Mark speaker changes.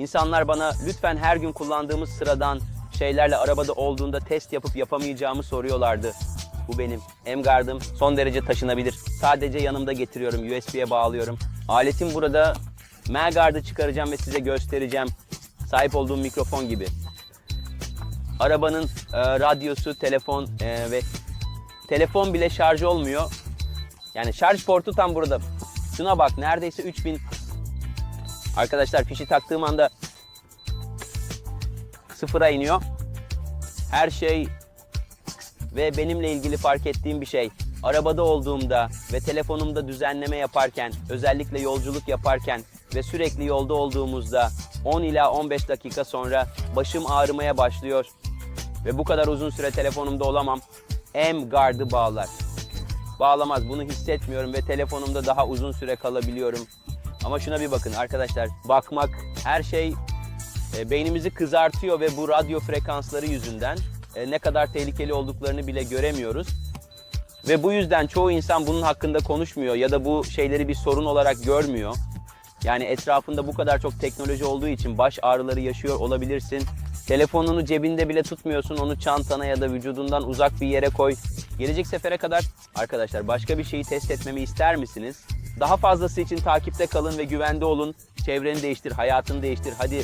Speaker 1: İnsanlar bana lütfen her gün kullandığımız sıradan şeylerle arabada olduğunda test yapıp yapamayacağımı soruyorlardı. Bu benim. M-Guard'ım son derece taşınabilir. Sadece yanımda getiriyorum, USB'ye bağlıyorum. Aletim burada. M-Guard'ı çıkaracağım ve size göstereceğim. Sahip olduğum mikrofon gibi. Arabanın e, radyosu, telefon e, ve telefon bile şarj olmuyor. Yani şarj portu tam burada. Şuna bak neredeyse 3000 Arkadaşlar fişi taktığım anda sıfıra iniyor. Her şey ve benimle ilgili fark ettiğim bir şey. Arabada olduğumda ve telefonumda düzenleme yaparken, özellikle yolculuk yaparken ve sürekli yolda olduğumuzda 10 ila 15 dakika sonra başım ağrımaya başlıyor ve bu kadar uzun süre telefonumda olamam. M gardı bağlar. Bağlamaz. Bunu hissetmiyorum ve telefonumda daha uzun süre kalabiliyorum. Ama şuna bir bakın arkadaşlar. Bakmak her şey e, beynimizi kızartıyor ve bu radyo frekansları yüzünden e, ne kadar tehlikeli olduklarını bile göremiyoruz. Ve bu yüzden çoğu insan bunun hakkında konuşmuyor ya da bu şeyleri bir sorun olarak görmüyor. Yani etrafında bu kadar çok teknoloji olduğu için baş ağrıları yaşıyor olabilirsin. Telefonunu cebinde bile tutmuyorsun, onu çantana ya da vücudundan uzak bir yere koy. Gelecek sefere kadar arkadaşlar başka bir şeyi test etmemi ister misiniz? Daha fazlası için takipte kalın ve güvende olun. Çevreni değiştir, hayatını değiştir. Hadi